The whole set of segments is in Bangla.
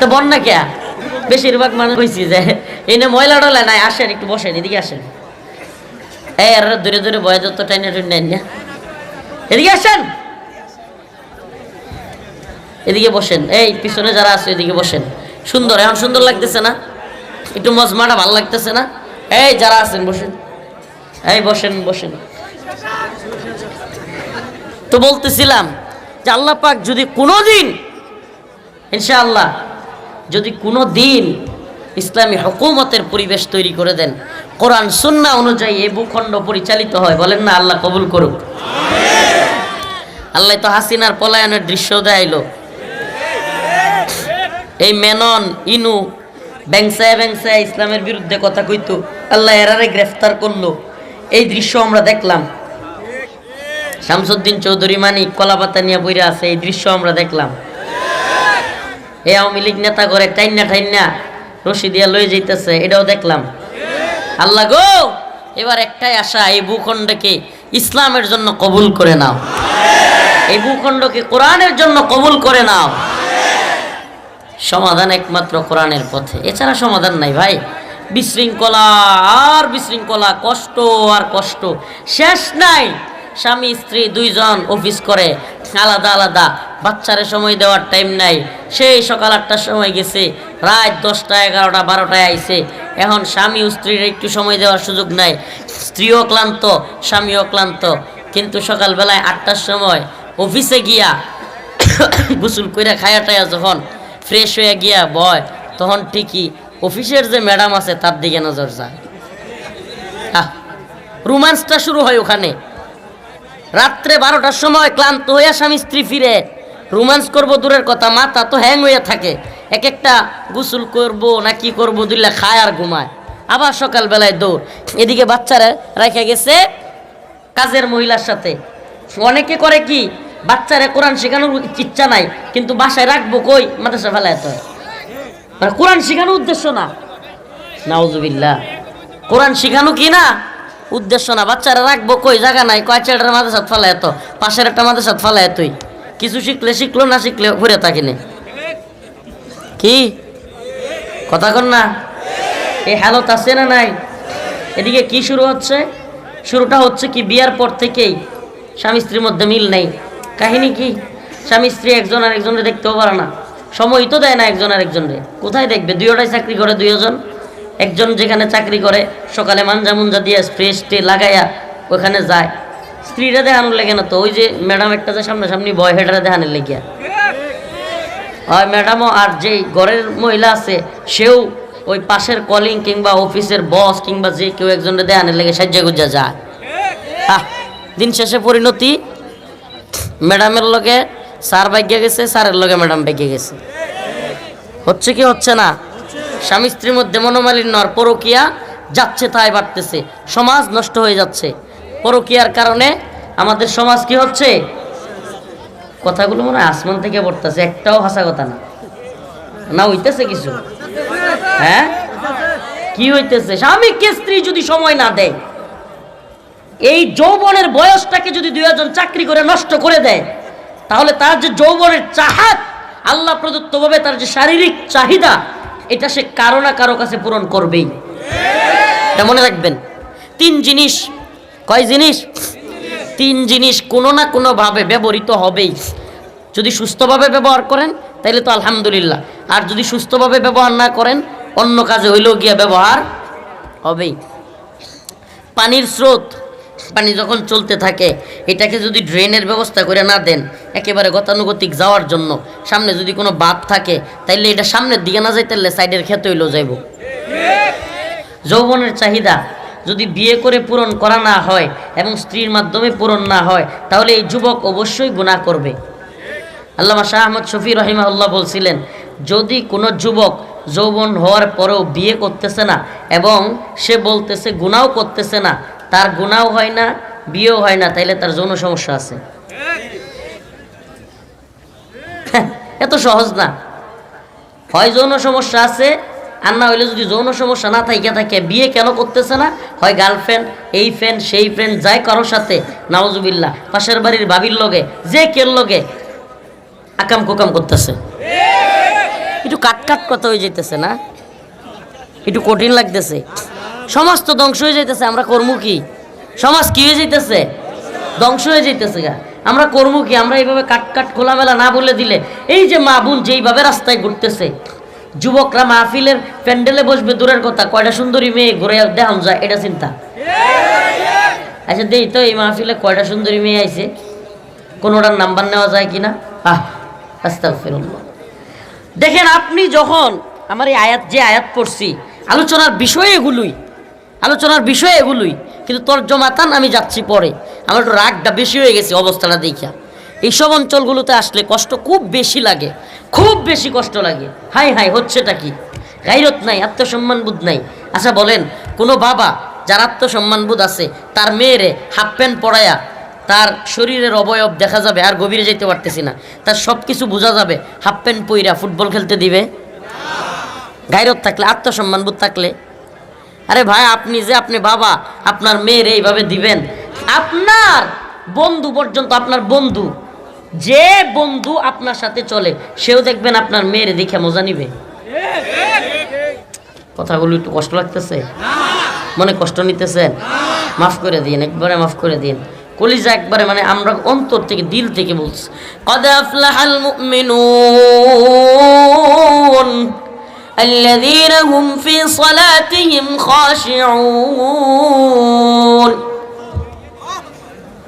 তো বন্যা কে? বেশিরভাগ মানুষ কইছি যে, এনে ময়লা ডলা নাই, আসেন, একটু বসেন, এদিকে আসেন। এই আর দূরে দূরে বয় যত টাইনে টুইনে না। এদিকে আসেন। এদিকে বসেন। এই, পিছনে যারা আছে, এদিকে বসেন। সুন্দর, এখন সুন্দর লাগতেছে না? একটু মজমাটা ভালো লাগতেছে না? এই, যারা আছেন, বসেন। এই, বসেন বসেন। তো বলতেছিলাম যে আল্লাহ পাক যদি কোনো দিন ইনশাআল্লাহ যদি কোনো দিন ইসলামী হকুমতের পরিবেশ তৈরি করে দেন, কোরআন, সুন্না অনুযায়ী এই ভূখণ্ড পরিচালিত হয়, বলেন না, আল্লাহ কবুল করুক। আল্লাহ তো হাসিনার পলায়নের দৃশ্য দেখাইলো এই মেনন, ইনু, ব্যাংসায় ব্যাংসায় ইসলামের বিরুদ্ধে কথা কইতো, আল্লাহ এরারে গ্রেফতার করল। এই দৃশ্য আমরা দেখলাম। শামসুদ্দিন চৌধুরী মানিক কলাপাতা নিয়ে বইরে আছে, এই দৃশ্য আমরা দেখলাম। এই আওয়ামী লীগ নেতা করে টাইনা টাইনা রশি দিয়া লয়ে যাইতেছে, এটাও দেখলাম। আল্লাহ গো, এবার একটাই আশা, এই ভূখণ্ডকে ইসলামের জন্য কবুল করে নাও। এই ভূখণ্ডকে কোরআনের জন্য কবুল করে নাও। সমাধান একমাত্র কোরআনের পথে। এছাড়া সমাধান নাই ভাই। বিশৃঙ্খলা আর বিশৃঙ্খলা, কষ্ট আর কষ্ট। শেষ নাই। স্বামী, স্ত্রী, দুইজন অফিস করে আলাদা আলাদা বাচ্চারে সময় দেওয়ার টাইম নাই। সেই সকাল আটটার সময় গেছে, রাত দশটা, এগারোটা, বারোটায় আইছে। এখন স্বামী ও স্ত্রীর একটু সময় দেওয়ার সুযোগ নাই। স্ত্রীও ক্লান্ত, স্বামীও ক্লান্ত। কিন্তু সকালবেলায় আটটার সময় অফিসে গিয়া গোসল কইরা খায়া টায়া যখন ফ্রেশ হয়ে গিয়া বয়, তখন ঠিকই অফিসের যে ম্যাডাম আছে তার দিকে নজর যায়। রোমান্সটা শুরু হয় ওখানে। রাত্রে বারোটার সময় ক্লান্ত হইয়া স্বামী স্ত্রী ফিরে। রোমান্স করব দূরের কথা মাথা তো হ্যাং হয়ে থাকে। এক একটা গোসল করব না কি করব, দুইলা খায় আর ঘুমায়। আবার সকালবেলায় দৌড়। এদিকে বাচ্চারা রেখে গেছে কাজের মহিলার সাথে। অনেকে করে কি, বাচ্চারা কোরআন শেখানোর ইচ্ছা নাই, কিন্তু বাসায় রাখব কই? মাদ্রাসা ফেলায় তো। মানে কোরআন শেখানোর উদ্দেশ্য না। নাউজুবিল্লাহ। কোরআন শেখানো কি না? উদ্দেশ্য না। বাচ্চারা রাখব কই? জায়গা নাই। কয় চেটার মাদ্রাসাত ফেলায় এত পাশের একটা মাদ্রাসাত ফেলায় তুই। কিছু শিখলে শিখলো, না শিখলে ঘুরে থাকিনে। কি? কথা কর না? এই হালত আছে না নাই? এদিকে কি শুরু হচ্ছে? শুরুটা হচ্ছে কি, বিয়ার পর থেকেই স্বামী স্ত্রীর মধ্যে মিল নেই। কাহিনী কি? স্বামী স্ত্রী একজন আর একজনকে দেখতেও পারে না। সময় তো দেয় না একজন আর একজনকে কোথায় দেখবে? দুইটাই চাকরি করে দুইজন। একজন যেখানে চাকরি করে, সকালে মাঞ্জা মুঞ্জা দিয়ে স্প্রে স্টে লাগাইয়া ওখানে যায়। স্ত্রীরা দেখানোর লেগে না তো, ওই যে ম্যাডাম একটা যে সামনাসামনি বয় হেডারে দেখানোর লেগিয়া। হয় ম্যাডামও আর যেই ঘরের মহিলা আছে, সেও ওই পাশের কলিং কিংবা অফিসের বস কিংবা যে কেউ একজনের দেয়ানের লেগে সাজ্জা গুজ্জা যায়। দিন শেষে পরিণতি। ম্যাডামের লগে স্যার বাইকে গেছে, স্যারের লগে ম্যাডাম বাইকে গেছে। হচ্ছে কি হচ্ছে না? স্বামী স্ত্রীর মধ্যে মনোমালিন্য আর পরকিয়া যাচ্ছে তাই বাড়তেছে। সমাজ নষ্ট হয়ে যাচ্ছে। পরকিয়ার কারণে আমাদের সমাজ কি হচ্ছে? কথাগুলো মনে হয় আসমান থেকে পড়তেছে, একটাও হাসা কথা না। না, হইতেছে কিছু। হ্যাঁ? কি হইতেছে? স্বামীকে স্ত্রী যদি সময় না দেয়, এই যৌবনের বয়সটাকে যদি দুই একজন চাকরি করে নষ্ট করে দেয়, তাহলে তার যে যৌবনের চাহাত, আল্লাহ প্রদত্তভাবে তার যে শারীরিক চাহিদা, এটা সে কারও না কারও কাছে পূরণ করবেই। মনে রাখবেন। তিন জিনিস কয় জিনিস? তিন জিনিস কোনো না কোনোভাবে ব্যবহৃত হবেই। যদি সুস্থভাবে ব্যবহার করেন তাহলে তো আলহামদুলিল্লাহ। আর যদি সুস্থভাবে ব্যবহার না করেন, অন্য কাজে হইলেও গিয়া ব্যবহার হবেই। পানির স্রোত, পানি যখন চলতে থাকে, এটাকে যদি ড্রেনের ব্যবস্থা করে না দেন, একেবারে গতানুগতিক যাওয়ার জন্য, সামনে যদি কোনো বাঁধ থাকে, তাইলে এটা সামনের দিকে না যাইতে সাইডের খেতে হইলেও যাইব। যৌবনের চাহিদা যদি বিয়ে করে পূরণ করা না হয় এবং স্ত্রীর মাধ্যমে পূরণ না হয়, তাহলে এই যুবক অবশ্যই গুণা করবে। আল্লামা শাহ আহমদ শফি রহিমাউল্লাহ বলছিলেন, যদি কোনো যুবক যৌবন হওয়ার পরেও বিয়ে করতেছে না এবং সে বলতেছে গুণাও করতেছে না, তার গুণাও হয় না, বিয়েও হয় না, তাইলে তার যৌন সমস্যা আছে। এত সহজ না। হয় যৌন সমস্যা আছে আর না হইলে যদি যৌন সমস্যা না থাকে থাকে, বিয়ে কেন করতেছে না? হয় গার্লফ্রেন্ড এই ফ্রেন্ড সেই ফ্রেন্ড যাই কারোর সাথে নাওজুবিল্লাহ পাশের বাড়ির বাবির লগে, যে কের লগে আকাম কোকাম করতেছে। একটু কাট কাট কথা হয়ে যেতেছে না? একটু কঠিন লাগতেছে। সমাজ তো ধ্বংস হয়ে যাইতেছে, আমরা কর্ম কি? সমাজ কি হয়ে যাইতেছে? ধ্বংস হয়ে যাইতেছে গা। আমরা কর্ম কি? আমরা এইভাবে কাট কাট খোলামেলা না বলে দিলে, এই যে মা বোন যেইভাবে রাস্তায় ঘুরতেছে যুবকরা মাহফিলের প্যান্ডেলে বসবে, দূরের কথা, কয়টা সুন্দরী মেয়ে ঘুরে দেখান যায়, এটা চিন্তা। আচ্ছা দেই তো, এই মাহফিলে কয়টা সুন্দরী মেয়ে আইছে? কোনোটার নাম্বার নেওয়া যায় কিনা? আহ, আস্তাগফিরুল্লাহ। দেখেন, আপনি যখন আমার এই আয়াত, যে আয়াত পড়ছি, আলোচনার বিষয় এগুলোই, আলোচনার বিষয় এগুলোই, কিন্তু তোর জমাতান আমি যাচ্ছি পরে। আমার একটু রাগটা বেশি হয়ে গেছে অবস্থাটা দেখিয়া। এইসব অঞ্চলগুলোতে আসলে কষ্ট খুব বেশি লাগে, খুব বেশি কষ্ট লাগে। হাই হাই হচ্ছেটা কি? গাইরত নাই, আত্মসম্মানবোধ নাই। আচ্ছা বলেন, কোনো বাবা যার আত্মসম্মানবোধ আছে, তার মেয়েরে হাফ প্যান্ট পরায়া তার শরীরের অবয়ব দেখা যাবে, আর গভীরে যেতে পারতেছি না। তার সব কিছু বোঝা যাবে, হাফ প্যান্ট পইরা ফুটবল খেলতে দিবে? গাইরত থাকলে, আত্মসম্মানবোধ থাকলে। আরে ভাই, আপনি যে আপনি বাবা, আপনার মেয়ের এইভাবে দিবেন? আপনার বন্ধু পর্যন্ত, আপনার বন্ধু যে বন্ধু আপনার সাথে চলে সেও দেখবেন আপনার মেয়ের দেখে মজা নিবে কথাগুলো একটু কষ্ট লাগতেছে মনে কষ্ট নিতেছেন মাফ করে দিন একবারে মাফ করে দিন কলিজা একবারে মানে আমরা অন্তর থেকে দিল থেকে বলছি কদ আফলাহাল মুমিনুন الذين هم في صلاتهم خاشعون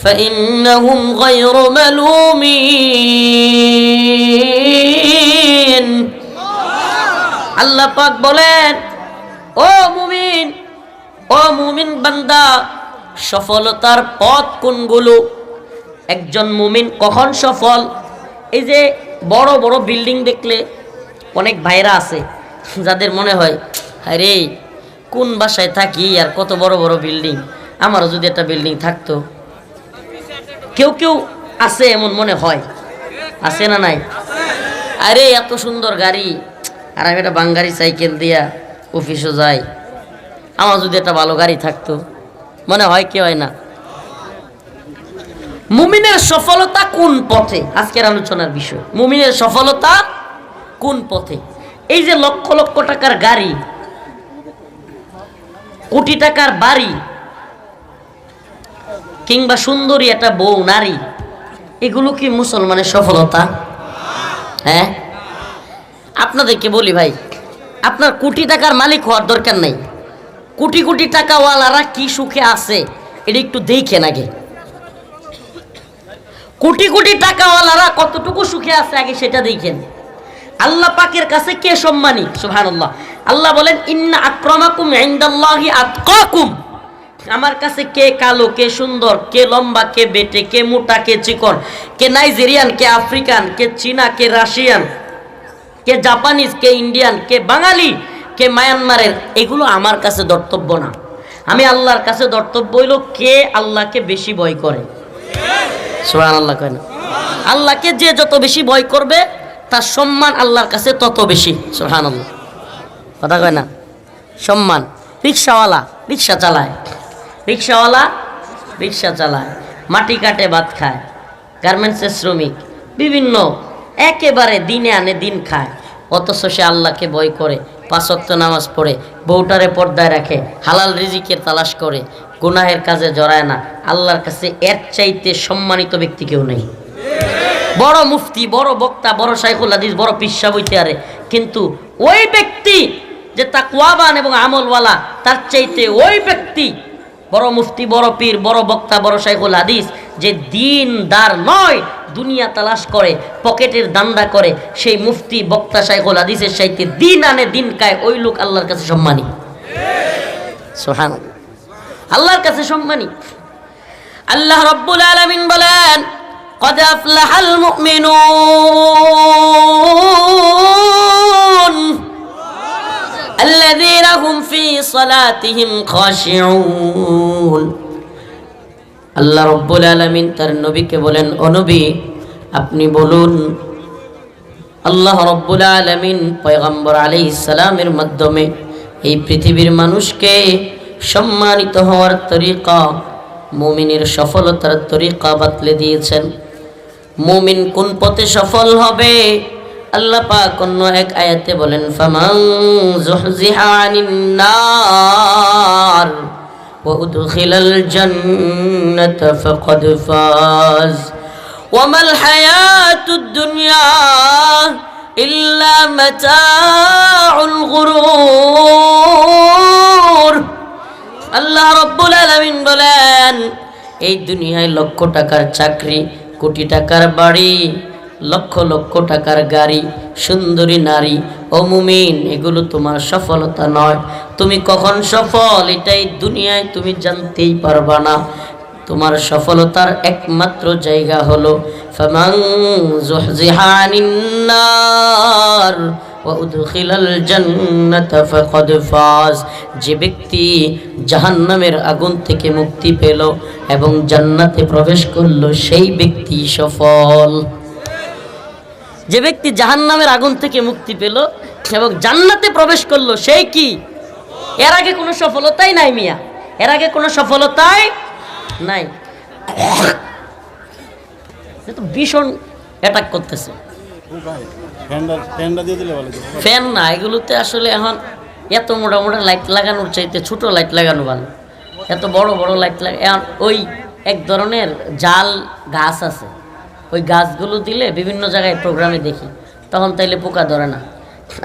فإنهم غير ملومين আল্লাহ পাক বলেন ও মুমিন ও মুমিন বান্দা সফলতার পথ কোনগুলো একজন মুমিন কখন সফল এই যে বড় বড় বিল্ডিং দেখলে অনেক ভাইরা আছে যাদের মনে হয় আরে কোন বাসায় থাকি আর কত বড় বড় বিল্ডিং আমারও যদি একটা বিল্ডিং থাকতো কেউ কেউ আছে এমন মনে হয়। আছে না নাই? আরে, এত সুন্দর গাড়ি। আর আমি একটা বাঙ্গারি সাইকেল দিয়া অফিসও যাই। আমার যদি একটা ভালো গাড়ি থাকতো, মনে হয় কি হয় না? মুমিনের সফলতা কোন পথে? আজকের আলোচনার বিষয়। মুমিনের সফলতা কোন পথে? এই যে লক্ষ লক্ষ টাকার গাড়ি, কোটি টাকার বাড়ি কিংবা সুন্দরী একটা বউ, নারী, এগুলো কি মুসলমানের সফলতা? হ্যাঁ? আপনাদেরকে বলি ভাই, আপনার কোটি টাকার মালিক হওয়ার দরকার নেই। কোটি কোটি টাকাওয়ালারা কি সুখে আছে, এটা একটু দেখেন আগে। কোটি কোটি টাকাওয়ালারা কতটুকু সুখে আছে, আগে সেটা দেখেন। আল্লাহ পাকের কাছে কে সম্মানী? সুবহানাল্লাহ। আল্লাহ বলেন, ইন্না আক্রমাকুম ইনদাল্লাহি আতকাকুম। আমার কাছে কে কালো, কে সুন্দর, কে লম্বা, কে বেটে, কে মোটা, কে চিকন, কে নাইজেরিয়ান, কে আফ্রিকান, কে চীনা, কে রাশিয়ান, কে জাপানিজ, কে ইন্ডিয়ান, কে বাঙালি, কে মায়ানমারের, এগুলো আমার কাছে দর্তব্য না। আমি আল্লাহর কাছে দর্তব্য হইল কে আল্লাহকে বেশি ভয় করে। সোহান আল্লাহ কয় না। আল্লাহকে যে যত বেশি ভয় করবে, তার সম্মান আল্লাহর কাছে তত বেশি। সোহান আল্লাহ কথা কয় না? সম্মান। রিক্সাওয়ালা, রিক্সা চালায়। রিক্সাওয়ালা রিক্সা চালায়, মাটি কাটে, ভাত খায় গার্মেন্টসের শ্রমিক, বিভিন্ন একেবারে দিনে আনে দিন খায়, অথচ সে আল্লাহকে বয় করে পাঁচক্ত নামাজ পড়ে, বউটারে পর্দায় রাখে, হালাল রিজিকের তালাশ করে, গুনাহের কাজে জড়ায় না, আল্লাহর কাছে এর চাইতে সম্মানিত ব্যক্তি কেউ নেই। বড় মুফতি, বড় বক্তা, বড় শাইখুল হাদিস, বড় পিসা বইতে আরে কিন্তু ওই ব্যক্তি যে তা তাকওয়াবান এবং আমলওয়ালা, তার চাইতে ওই ব্যক্তি বড় মুফতি বড় পীর বড় বক্তা বড় শাইখুল হাদিস যে দিনদার নয় দুনিয়া তালাশ করে পকেটের দান্দা করে সেই মুফতি বক্তা শাইখুল হাদিসের চাইতে দিন আনে দিন খায় ওই লোক আল্লাহর কাছে সম্মানী সোহান আল্লাহর কাছে সম্মানী আল্লাহ রব্বুল আলামিন বলেন قد أفلح المؤمنون الذين هم في صلاتهم خاشعون আল্লাহ রব্বুল আলমিন তার নবীকে বলেন ও নবী আপনি বলুন আল্লাহ রব্বুল আলমিন পয়গম্বর আলী ইসালামের মাধ্যমে এই পৃথিবীর মানুষকে সম্মানিত হওয়ার তরিকা মুমিনের সফলতার তরিকা বাতলে দিয়েছেন মুমিন কোন পথে সফল হবে আল্লাহ পাক অন্য এক আয়াতে বলেন, ফামান যুহজিহা নার ওয়া উদখিলাল জান্নাতা ফাকাদ ফাজ। ওয়া মাল হায়াতুদ দুনিয়া ইল্লা মাতাউল গুরুর। আল্লাহ রাব্বুল আলামিন বলেন, এই দুনিয়ায় লক্ষ টাকার চাকরি, কোটি টাকার বাড়ি লক্ষ লক্ষ টাকার গাড়ি, সুন্দরী নারী ও মুমিন, এগুলো তোমার সফলতা নয়। তুমি কখন সফল? এটাই দুনিয়ায় তুমি জানতেই পারবা না। তোমার সফলতার একমাত্র জায়গা হলো ফাজ। যে ব্যক্তি জাহান্নামের আগুন থেকে মুক্তি পেল এবং জান্নাতে প্রবেশ করল, সেই ব্যক্তি সফল। যে ব্যক্তি জাহান্নামের আগুন থেকে মুক্তি পেল এবং জান্নাতে প্রবেশ করল সেই কি? এর আগে কোনো সফলতাই নাই মিয়া। এর আগে কোনো সফলতাই নাই। তো ভীষণ অ্যাটাক করতেছে। ফ্যান না এগুলোতে আসলে এখন এত মোটা মোটা লাইট লাগানোর চাইতে ছোট লাইট লাগানো ভালো। এত বড় বড় লাইট লাগা এখন ওই এক ধরনের জাল গাছ আছে। ওই গাছগুলো দিলে বিভিন্ন জায়গায় প্রোগ্রামে দেখি। তখন তাইলে পোকা ধরে না।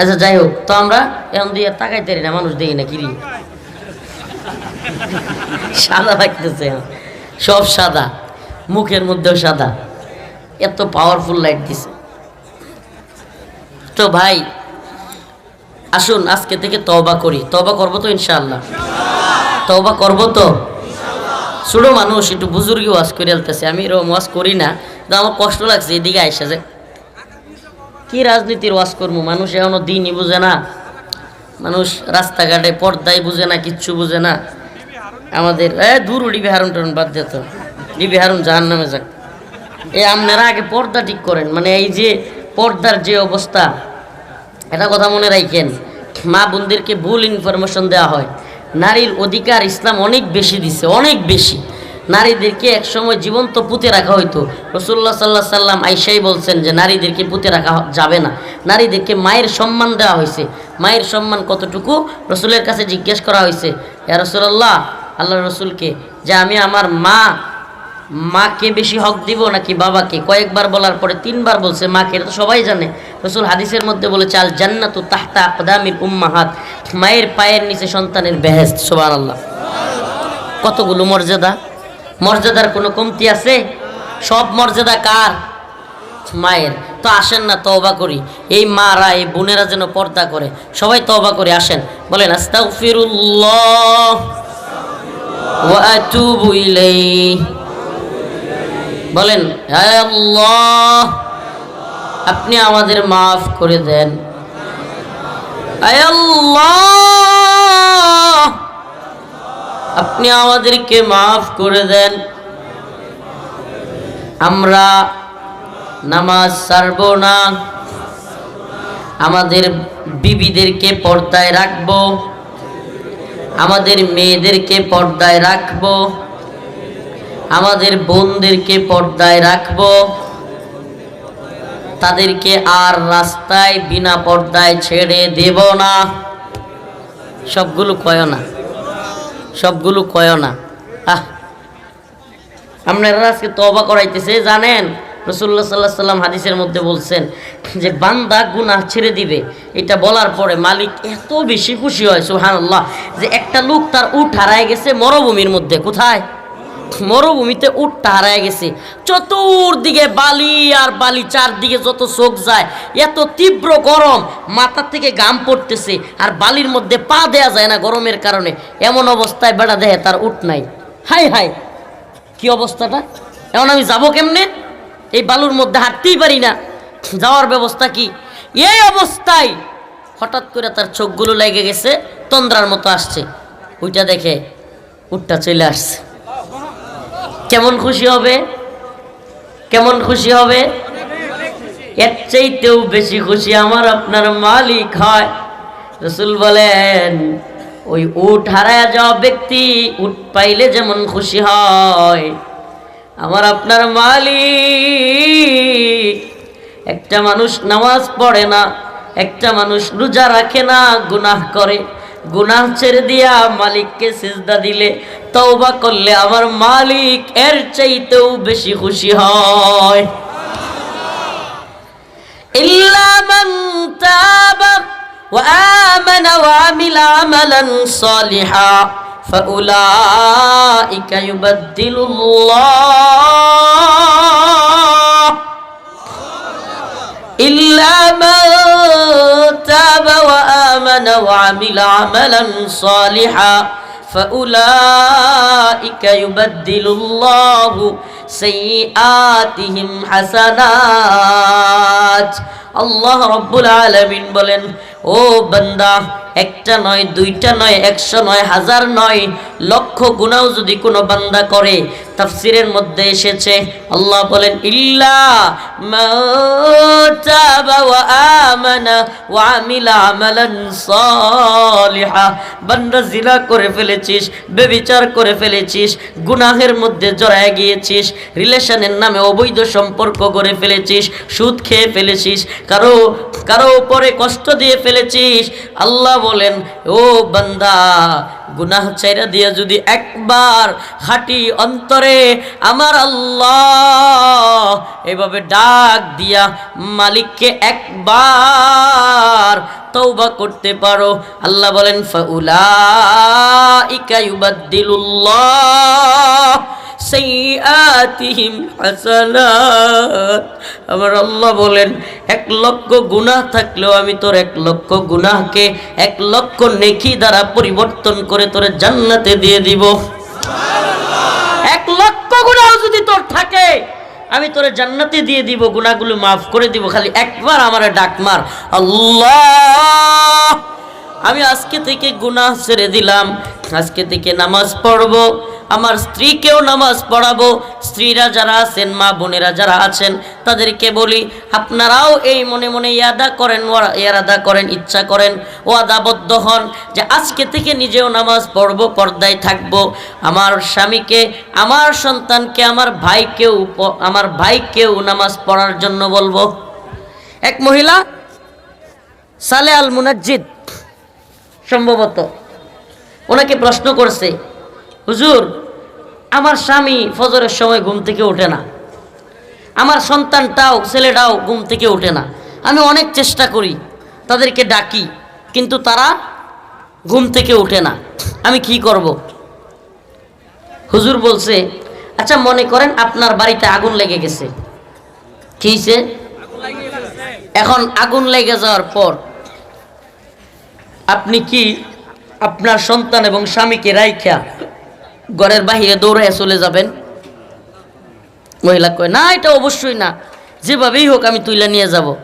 আচ্ছা যাই হোক, তো আমরা এখন দিয়ে তাকাইতে না, মানুষ দেখি না কিরি সাদা লাগতেছে। সব সাদা, মুখের মধ্যেও সাদা। এত পাওয়ারফুল লাইট দিছে। তো ভাই, আসুন, আজকে থেকে তবা করি। তবা করব তো ইনশাল্লাহ তওবা করব তো? ছোটো মানুষ, একটু বুজুর্গি ওয়াজ করে আলতেছে। আমি এরকম ওয়াজ করি না তো আমার কষ্ট লাগছে এদিকে আইসা যে কি রাজনীতির ওয়াজ করব? মানুষ এখনও দিনই বুঝে না। মানুষ রাস্তাঘাটে পর্দায় বুঝে না, কিচ্ছু বুঝে না। আমাদের, এ, দূর ডিবি হারুন টারুন বাদ দিত ডিবি হারুন জাহান নামে যাক। এই আপনারা আগে পর্দা ঠিক করেন। মানে এই যে পর্দার যে অবস্থা, এটা কথা মনে রাখেন। মা বোনদেরকে ভুল ইনফরমেশন দেওয়া হয়। নারীর অধিকার ইসলাম অনেক বেশি দিছে, অনেক বেশি। নারীদেরকে একসময় জীবন্ত পুঁতে রাখা হইতো। রসুল্লাহ সাল্লাহ সাল্লাম আইসাই বলছেন যে, নারীদেরকে পুঁতে রাখা যাবে না। নারীদেরকে মায়ের সম্মান দেওয়া হয়েছে। মায়ের সম্মান কতটুকু? রসুলের কাছে জিজ্ঞেস করা হয়েছে, ইয়া রসুল্লাহ আল্লাহ রসুলকে, যে আমি আমার মা, মাকে বেশি হক দিব নাকি বাবাকে? কয়েকবার বলার পরে তিনবার বলছে মাকে তো সবাই জানে। রসুল হাদিসের মধ্যে বলেছে আল জান্নাতু তাহতা আকদামিল উম্মাহাত। মায়ের পায়ের নিচে সন্তানের বেহেস্ত সোবান আল্লাহ কতগুলো মর্যাদা? মর্যাদার কোনো কমতি আছে? সব মর্যাদা কার? মায়ের। তো আসেন না, তওবা করি। এই মারা, এই বোনেরা যেন পর্দা করে। সবাই তওবা করে, আসেন। বলেন বলেন আপনি আমাদের মাফ করে দেন। আপনি আমাদেরকে মাফ করে দেন। আমরা নামাজ সারব না। আমাদের বিবিদেরকে পর্দায় রাখব। আমাদের মেয়েদেরকে পর্দায় রাখব। আমাদের বোনদেরকে পর্দায় রাখব। তাদেরকে আর রাস্তায় বিনা পর্দায় ছেড়ে দেব না। সবগুলো কয় না? সবগুলো কয় না? আপনারা আজকে তবা করাইতেছে, জানেন? রসুল্লাহ সাল্লাহ সাল্লাম হাদিসের মধ্যে বলছেন যে, বান্দা গুনাহ ছেড়ে দিবে। এটা বলার পরে মালিক এত বেশি খুশি হয় সুহানাল্লাহ যে একটা লোক তার উঠ হারায় গেছে মরুভূমির মধ্যে। কোথায়? মরুভূমিতে উঠটা হারায় গেছে। চতুর্দিকে বালি আর বালি, চারদিকে যত চোখ যায়, এত তীব্র গরম, মাথা থেকে গাম পড়তেছে আর বালির মধ্যে পা দেয়া যায় না গরমের কারণে। এমন অবস্থায় বেড়া দেহে তার উঠ নাই। হাই হাই, কি অবস্থাটা? এখন আমি যাব কেমনে? এই বালুর মধ্যে হাঁটতেই পারি না। যাওয়ার ব্যবস্থা কি? এই অবস্থায় হঠাৎ করে তার চোখগুলো লেগে গেছে, তন্দ্রার মতো আসছে। ওইটা দেখে উঠটা চলে আসছে। কেমন খুশি হবে? কেমন খুশি হবে? এর চাইতেও বেশি খুশি আমার আপনার মালিক হয়। রসুল বলেন, ওই উট হারায় যাওয়া ব্যক্তি উট পাইলে যেমন খুশি হয়। আমার আপনার মালিক, একটা মানুষ নামাজ পড়ে না, একটা মানুষ রোজা রাখে না, গুনাহ করে। গুনাহ ছেড়ে দিয়া মালিককে সিজদা দিলে তওবা করলে আমার মালিক এর চাইতেও বেশি খুশি হয় إلا من تاب وآمن وعمل عملا صالحا فأولئك يبدل الله إلا من تاب وآمن وعمل عملا صالحا فأولئك يبدل الله سيئاتهم حسنات আল্লাহ রব্বুল আলামিন বলেন ও বান্দা, একটা নয়, দুইটা নয়, একশো নয়, হাজার নয়, লক্ষ গুণাও যদি কোনো বান্দা করে, তাফসিরের মধ্যে এসেছে, আল্লাহ বলেন, ইল্লা জিনা করে ফেলেছিস, বেবিচার করে ফেলেছিস, গুনাহের মধ্যে জড়ায় গিয়েছিস, রিলেশনের নামে অবৈধ সম্পর্ক করে ফেলেছিস, সুদ খেয়ে ফেলেছিস, কারও কারও উপরে কষ্ট দিয়ে ফেলেছিস? আল্লাহ বলেন, ও বান্দা, গুনাহ চাইরা দিয়ে যদি একবার হাঁটি অন্তরে আমার আল্লাহ, এভাবে ডাক দিয়া মালিককে একবার তৌবা করতে পারো। আল্লাহ বলেন, ফাউলাইকা ইউবাদদিলুল্লাহ। সাইয়াতিহিম হাসানাত। আমার আল্লাহ বলেন, এক লক্ষ গুনাহ থাকলেও আমি তোর এক লক্ষ গুনাহকে এক লক্ষ নেকি দ্বারা পরিবর্তন করে তোর জান্নাতে দিয়ে দিব। এক লক্ষ গুনাহ যদি তোর থাকে, আমি তোরে জান্নাতে দিয়ে দিব, গুনাহগুলো মাফ করে দিব। খালি একবার আমার ডাক মার, আল্লাহ! আমি আজকে থেকে গুনাহ ছেড়ে দিলাম। আজকে থেকে নামাজ পড়ব। আমার স্ত্রীকেও নামাজ পড়াবো। স্ত্রীরা যারা আছেন, মা বোনেরা যারা আছেন, তাদেরকে বলি, আপনারাও এই মনে মনে ইয়াদা করেন ইয়ারাদা করেন, ইচ্ছা করেন ও আদাবদ্ধ হন যে আজকে থেকে নিজেও নামাজ পড়ব, পর্দায় থাকব। আমার স্বামীকে, আমার সন্তানকে, আমার ভাইকেও আমার ভাইকেও নামাজ পড়ার জন্য বলব। এক মহিলা, সালে আল মুনাজ্জিদ, সম্ভবত। ওনাকে প্রশ্ন করছে, হুজুর, আমার স্বামী ফজরের সময় ঘুম থেকে ওঠে না। আমার সন্তানটাও, ছেলেটাও ঘুম থেকে ওঠে না। আমি অনেক চেষ্টা করি, তাদেরকে ডাকি, কিন্তু তারা ঘুম থেকে ওঠে না। আমি কি করব? হুজুর বলছে আচ্ছা মনে করেন আপনার বাড়িতে আগুন লেগে গেছে। হইছে? এখন আগুন লেগে যাওয়ার পর আপনি কি আপনার সন্তান এবং স্বামীকে রাইখা ঘরের বাহিরে দৌড়ে চলে যাবেন। মহিলা কয়, না, এটা অবশ্যই না। যেভাবেই হোক আমি তুইলা নিয়ে যাব।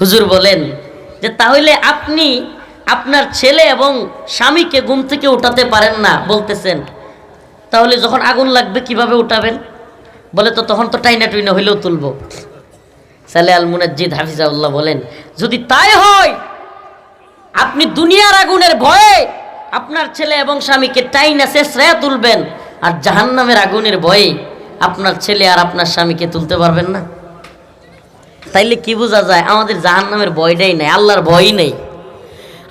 হুজুর বলেন যে, তাহলে আপনি আপনার ছেলে এবং স্বামীকে ঘুম থেকে উঠাতে পারেন না। বলতেছেন। তাহলে যখন আগুন লাগবে, কীভাবে উঠাবেন? বলে, তো তখন তো টাইনা টুইনা হইলেও তুলব। সালে আল মুনাজ্জিদ হাফিজাউল্লাহ বলেন, যদি তাই হয় আপনি দুনিয়ার আগুনের ভয়ে আপনার ছেলে এবং স্বামীকে টাইনা শেষরায়া তুলবেন আর জাহান্নামের আগুনের ভয়ে আপনার ছেলে আর আপনার স্বামীকে তুলতে পারবেন না। তাইলে কি বোঝা যায়? আমাদের জাহান্নামের ভয়টাই নাই, আল্লাহর ভয়ই নেই।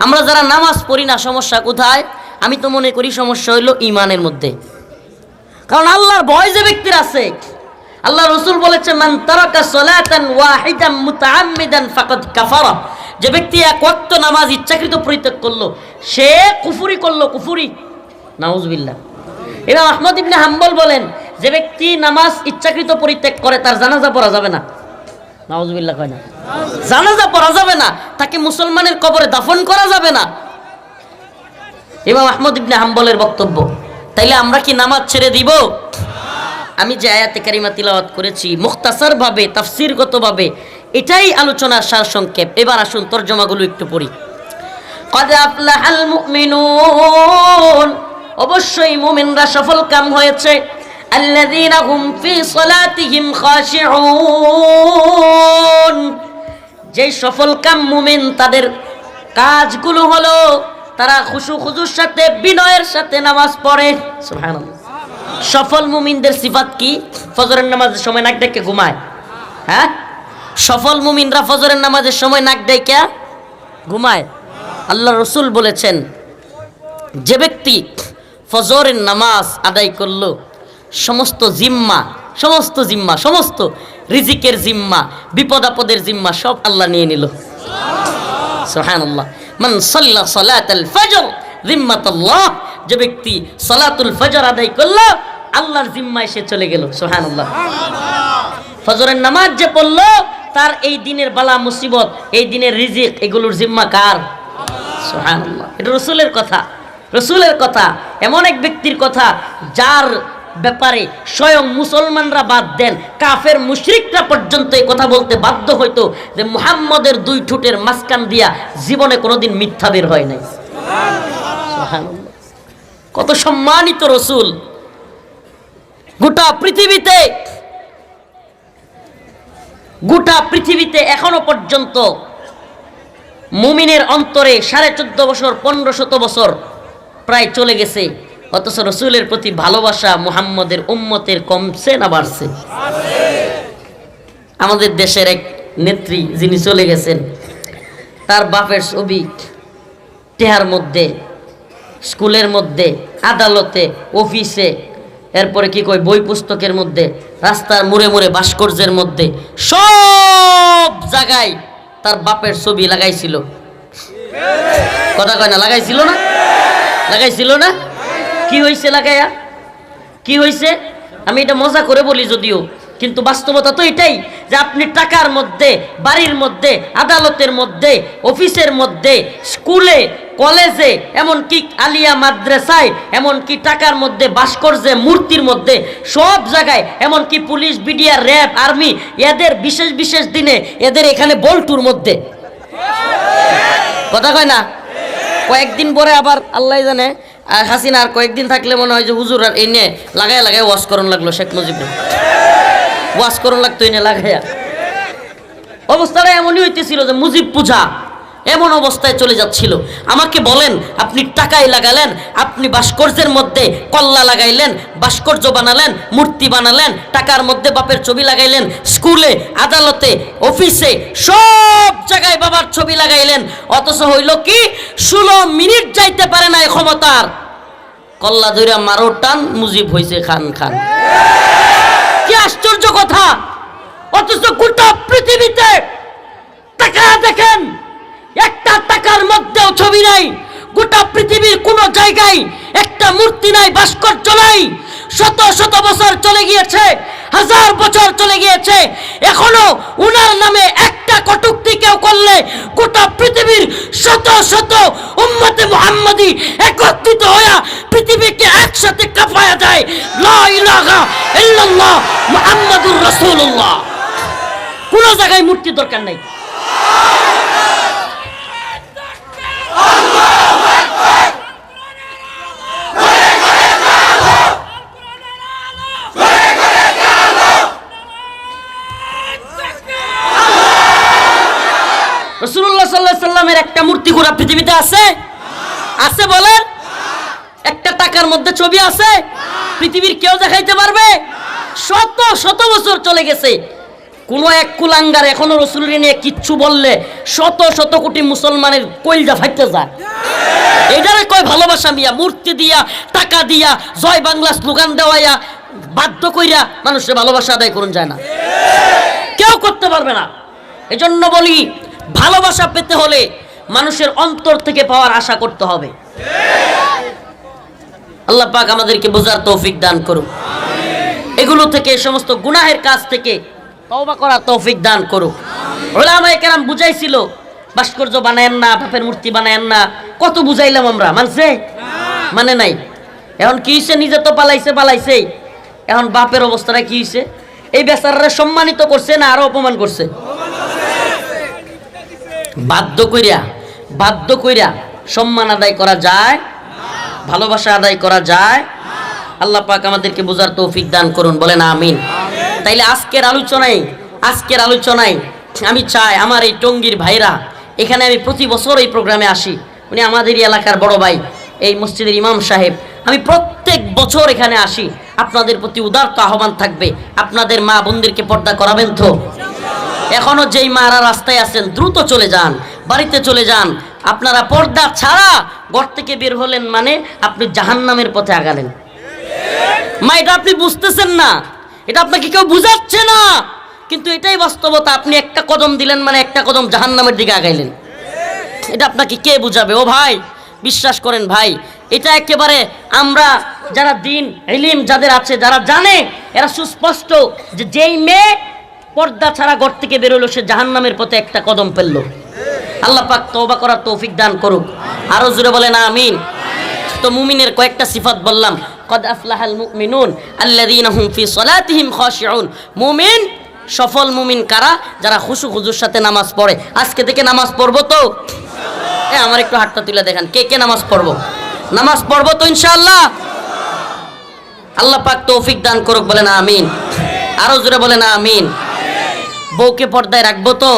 আমরা যারা নামাজ পড়ি না, সমস্যা কোথায়? আমি তো মনে করি সমস্যা হইল ইমানের মধ্যে। কারণ আল্লাহর ভয় যে ব্যক্তির আছে, আল্লাহ রসুল বলেছে যে ব্যক্তি এক ওয়াক্ত নামাজ ইচ্ছাকৃত পরিত্যাগ করল, সে কুফুরি করল, কুফুরি। নাউজুবিল্লাহ। ইমাম আহমদ ইবনে হাম্বল বলেন, যে ব্যক্তি নামাজ ইচ্ছাকৃত পরিত্যাগ করে, তার জানাজা পড়া যাবে না। নাউজুবিল্লাহ কয় না। জানাজা পড়া যাবে না, তাকে মুসলমানের কবরে দাফন করা যাবে না। ইমাম আহমদ ইবনে হাম্বলের বক্তব্য, তাইলে আমরা কি নামাজ ছেড়ে দিব? আমি যে আয়াতে কারিমা তিলাওয়াত করেছি, মুখতাসারভাবে, তাফসিরগতভাবে এটাই আলোচনার সারসংক্ষেপ। এবার আসুন তর্জমাগুলো একটু পড়ি। অবশ্যই মুমিনরা সফল কাম হয়েছে। যে সফল কাম মুমিন তাদের কাজগুলো হলো তারা খুশু খুজুর সাথে, বিনয়ের সাথে নামাজ পড়ে। সফল মুমিনদের সিফাত কি? ফজরের নামাজের সময় নাক ডেকে ঘুমায়। হ্যাঁ? সফল মুমিনরা ফজরের নামাজের সময় নাক ডেকে ঘুমায়। আল্লাহ রসুল বলেছেন, যে ব্যক্তি ফজরের নামাজ আদায় করল, সমস্ত জিম্মা সমস্ত জিম্মা, সমস্ত রিজিকের জিম্মা বিপদ আপদের জিম্মা সব আল্লাহ নিয়ে নিল। সুবহানাল্লাহ। মান যে ব্যক্তি সালাতুল ফজর আদায় করল, আল্লাহর জিম্মায় সে চলে গেল। সুবহানাল্লাহ। ফজরের নামাজ যে পড়ল তার এই দিনের বালা মুসিবত, এই দিনের রিজিক, এগুলোর জিম্মা কার? এটা রসুলের কথা। রসুলের কথা, এমন এক ব্যক্তির কথা, যার ব্যাপারে স্বয়ং মুসলমানরা বাদ দেন। কাফের মুশরিকরা পর্যন্ত এই কথা বলতে বাধ্য হইতো যে মুহাম্মদের দুই ঠোঁটের মাঝখান দিয়া জীবনে কোনোদিন মিথ্যা বের হয় নাই। কত সম্মানিত রসুল। গোটা পৃথিবীতে গোটা পৃথিবীতে এখনও পর্যন্ত মুমিনের অন্তরে সাড়ে চোদ্দ বছর, পনেরো শত বছর প্রায় চলে গেছে। অথচ রসুলের প্রতি ভালোবাসা মুহাম্মদের উম্মতের কমছে না বাড়ছে। আমাদের দেশের এক নেত্রী যিনি চলে গেছেন, তার বাপের ছবি টেহার মধ্যে, স্কুলের মধ্যে, আদালতে, অফিসে, এরপরে কি কয়, বই পুস্তকের মধ্যে রাস্তার মুড়ে মুড়ে ভাস্কর্যের মধ্যে সব জায়গায় তার বাপের ছবি লাগাইছিল। কথা কয় না, লাগাইছিল না? লাগাইছিল না? কি হয়েছে লাগাইয়া কি হয়েছে আমি এটা মজা করে বলি যদিও, কিন্তু বাস্তবতা তো এটাই যে আপনি টাকার মধ্যে, বাড়ির মধ্যে, আদালতের মধ্যে, অফিসের মধ্যে, স্কুলে কলেজে, এমনকি আলিয়া মাদ্রাসায়, এমনকি টাকার মধ্যে, ভাস্কর্যে, মূর্তির মধ্যে, সব জায়গায়, এমনকি পুলিশ, বিডিআর, র্যাব, আর্মি, এদের বিশেষ বিশেষ দিনে, এদের এখানে বল্টুর মধ্যে। কথা কয় না? কয়েকদিন পরে আবার, আল্লাহ জানে আর হাসিনা আর কয়েকদিন থাকলে মনে হয় যে হুজুর আর এই নিয়ে লাগায় লাগায় ওয়াশ করণ লাগল, শেখ মুজিবুর। ওয়াশ করণ লাগতো এই নিয়ে লাগাইয়া অবস্থাটা এমনই হইতেছিল যে মুজিব পূজা এমন অবস্থায় চলে যাচ্ছিল। আমাকে বলেন, আপনি টাকায় লাগালেন, আপনি ভাস্কর্যের মধ্যে কল্লা লাগাইলেন, ভাস্কর্য বানালেন, মূর্তি বানালেন, টাকার মধ্যে বাপের ছবি লাগাইলেন, স্কুলে, আদালতে, অফিসে, সব জায়গায় বাবার ছবি লাগাইলেন। অথচ হইল কি, ষোলো মিনিট যাইতে পারে না ক্ষমতার। কল্লা ধইরা মারো টান, মুজিব হইছে খান খান। কি আশ্চর্য কথা! অথচ গোটা পৃথিবীতে টাকা দেখেন একটা টাকার মধ্যেও ছবি নাই। গোটা পৃথিবীর কোন জায়গায় একটা মূর্তি নাই, ভাস্কর্য নাই। শত শত বছর চলে গিয়েছে, হাজার বছর চলে গিয়েছে। এখনও উনার নামে একটা কটুক্তি কেউ করলে গোটা পৃথিবীর শত শত উম্মতে মুহাম্মাদি একত্রিত হইয়া পৃথিবীকে একসাথে কাঁপায়া যায় মুহাম্মাদুর রাসূলুল্লাহ। কোন জায়গায় মূর্তি দরকার নাই রসুল্লাহ সাল্লাহ সাল্লামের একটা মূর্তি গোড়া পৃথিবীতে আছে? আছে বলেন? একটা টাকার মধ্যে ছবি আছে? পৃথিবীর কেউ দেখাইতে পারবে? শত শত বছর চলে গেছে। কোন এক কুলাঙ্গার এখনও রসুলের নিয়ে কিচ্ছু বললে শত শত কোটি মুসলমানের কইলজা ফাইতে যায়। এটারে কয় ভালোবাসা মিয়া, মূর্তি দিয়া, টাকা দিয়া, জয় বাংলা স্লোগান দেওয়াইয়া, বাধ্য কইরা মানুষের ভালোবাসা আদায় করুন যায় না। কেউ করতে পারবে না। এজন্য বলি, ভালোবাসা পেতে হলে মানুষের অন্তর থেকে পাওয়ার আশা করতে হবে। আল্লাহ পাক আমাদেরকে বোঝার তৌফিক দান করুক এগুলো থেকে সমস্ত গুনাহের কাজ থেকে তওবা করার তৌফিক দান করুক। ওলামায়ে কেরাম বুঝাইছিল, ভাস্কর্য বানায়েন না বাপের মূর্তি বানায়েন না। কত বুঝাইলাম আমরা, মানছে? মানে নাই। এখন কি হইছে? নিজে তো পালাইছে পালাইছে। এখন বাপের অবস্থাটা কি হইছে? এই বেচারারে সম্মানিত করছে না আরও অপমান করছে? বাধ্য কইরা বাধ্য কইরা সম্মান আদায় করা যায়, ভালোবাসা আদায় করা যায়। আল্লাহ পাক আমাদেরকে বোঝার তৌফিক দান করুন, বলেন আমিন। তাইলে আজকের আলোচনায় আজকের আলোচনায় আমি চাই আমার এই টঙ্গীর ভাইরা, এখানে আমি প্রতি বছর এই প্রোগ্রামে আসি। উনি আমাদেরই এলাকার বড় ভাই, এই মসজিদের ইমাম সাহেব। আমি প্রত্যেক বছর এখানে আসি। আপনাদের প্রতি উদারত আহ্বান থাকবে। আপনাদের মা বোনদেরকে পর্দা করাবেন তো? এখনও যেই মারা রাস্তায় আছেন, দ্রুত চলে যান, বাড়িতে চলে যান। আপনারা পর্দা ছাড়া ঘর থেকে বের হলেন মানে আপনি জাহান্নামের পথে আগালেন। মা, এটা আপনি বুঝতেছেন না। এটা আপনাকে কেউ বুঝাচ্ছে না। কিন্তু এটাই বাস্তবতা, আপনি একটা কদম দিলেন মানে একটা কদম জাহান্নামের দিকে আগাইলেন। এটা আপনাকে কে বুঝাবে? ও ভাই, বিশ্বাস করেন ভাই, এটা একেবারে আমরা যারা দিন এলিম যাদের আছে, যারা জানে, এরা সুস্পষ্ট যে যেই মেয়ে পর্দা ছাড়া ঘর থেকে বেরোলো, সে জাহান্নামের পথে একটা কদম ফেলল। আল্লাহ পাক তওবা করার তৌফিক দান করুক। আরও জোরে বলেন, আমিন। তো মুমিনের কয়েকটা সিফাত বললাম। কদ আফলাহাল মুমিনুন আল্লাযীনা হুম ফি সলাতিহিম খাশিউন। মুমিন, সফল মুমিন কারা? যারা খুশু খুজুর সাথে নামাজ পড়ে। আজকে থেকে নামাজ পড়ব তো? এ, আমার একটু হাতটা তুলে দেখেন। কে কে নামাজ পড়ব? নামাজ পড়ব তো ইনশাআল্লাহ? আল্লাহ পাক তৌফিক দান করুক, বলেন, আমিন। আরও জোরে বলেন, আমিন। বউকে পর্দায় রাখব তো?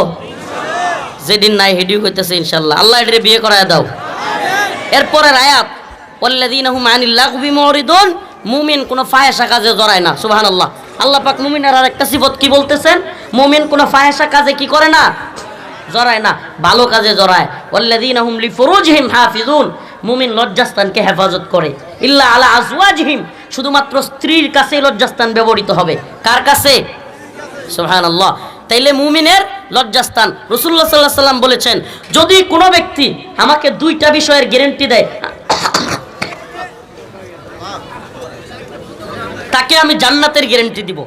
যেদিন নাই হেডিও হইতেছে ইনশাল্লাহ। আল্লাহ এটারে বিয়ে করায় দাও। এরপরের আয়াত ফাহেসা কাজে না, সুবহানাল্লাহ। আল্লাহ পাক আর কি বলতেছেন? কাজে কি করে না? না, ভালো কাজে মুমিন হেফাজত করে। ইল্লা শুধুমাত্র স্ত্রীর কাছেই লজ্জাস্থান ব্যবহৃত হবে। কার কাছে? সুহান আল্লাহ তাইলে মুমিনের লজ্জাস্থান। রসুল্লাহ সাল্লাহ সাল্লাম বলেছেন, যদি কোনো ব্যক্তি আমাকে দুইটা বিষয়ের গ্যারেন্টি দেয়, তাকে আমি জান্নাতের গ্যারেন্টি দিব।